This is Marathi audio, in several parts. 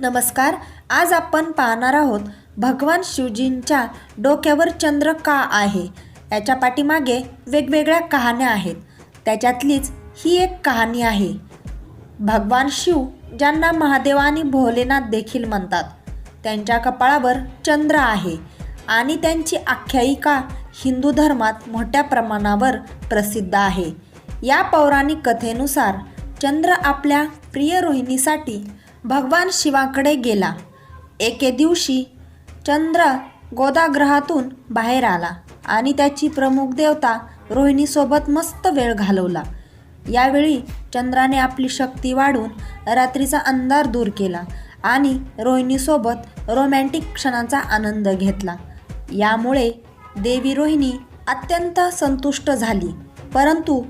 नमस्कार आज आपण पाहणार आहोत भगवान शिवजींच्या डोक्यावर चंद्र का आहे? याच्या पाठीमागे वेगवेगळ्या कहाण्या आहेत. त्याच्यातलीच ही एक कहाणी आहे. भगवान शिव ज्यांना महादेव आणि भोलेनाथ देखील म्हणतात त्यांच्या कपाळावर चंद्र आहे आणि त्यांची आख्यायिका हिंदू धर्मात मोठ्या प्रमाणावर प्रसिद्ध आहे. या पौराणिक कथेनुसार चंद्र आपल्या प्रिय रोहिणीसाठी भगवान शिवाकडे गेला. एके दिवशी चंद्र गोदाग्रहातून बाहेर आला आणि त्याची प्रमुख देवता रोहिणीसोबत मस्त वेळ घालवला. यावेळी चंद्राने आपली शक्ती वाढून रात्रीचा अंधार दूर केला आणि रोहिणीसोबत रोमॅन्टिक क्षणाचा आनंद घेतला. यामुळे देवी रोहिणी अत्यंत संतुष्ट झाली. परंतु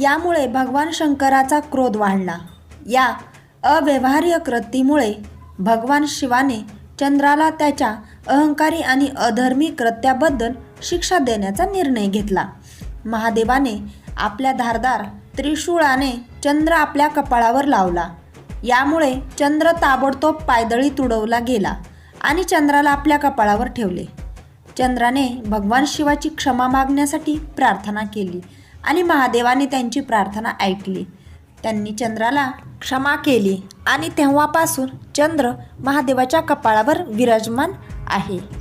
यामुळे भगवान शंकराचा क्रोध वाढला. या अव्यवहार्य कृतीमुळे भगवान शिवाने चंद्राला त्याच्या अहंकारी आणि अधर्मी कृत्याबद्दल शिक्षा देण्याचा निर्णय घेतला. महादेवाने आपल्या धारदार त्रिशूळाने चंद्र आपल्या कपाळावर लावला. यामुळे चंद्र ताबडतोब पायदळी तुडवला गेला आणि चंद्राला आपल्या कपाळावर ठेवले. चंद्राने भगवान शिवाची क्षमा मागण्यासाठी प्रार्थना केली आणि महादेवाने त्यांची प्रार्थना ऐकली. त्यांनी चंद्राला क्षमा केली. आणि तेव्हापासून चंद्र महादेवाच्या कपाळावर विराजमान आहे.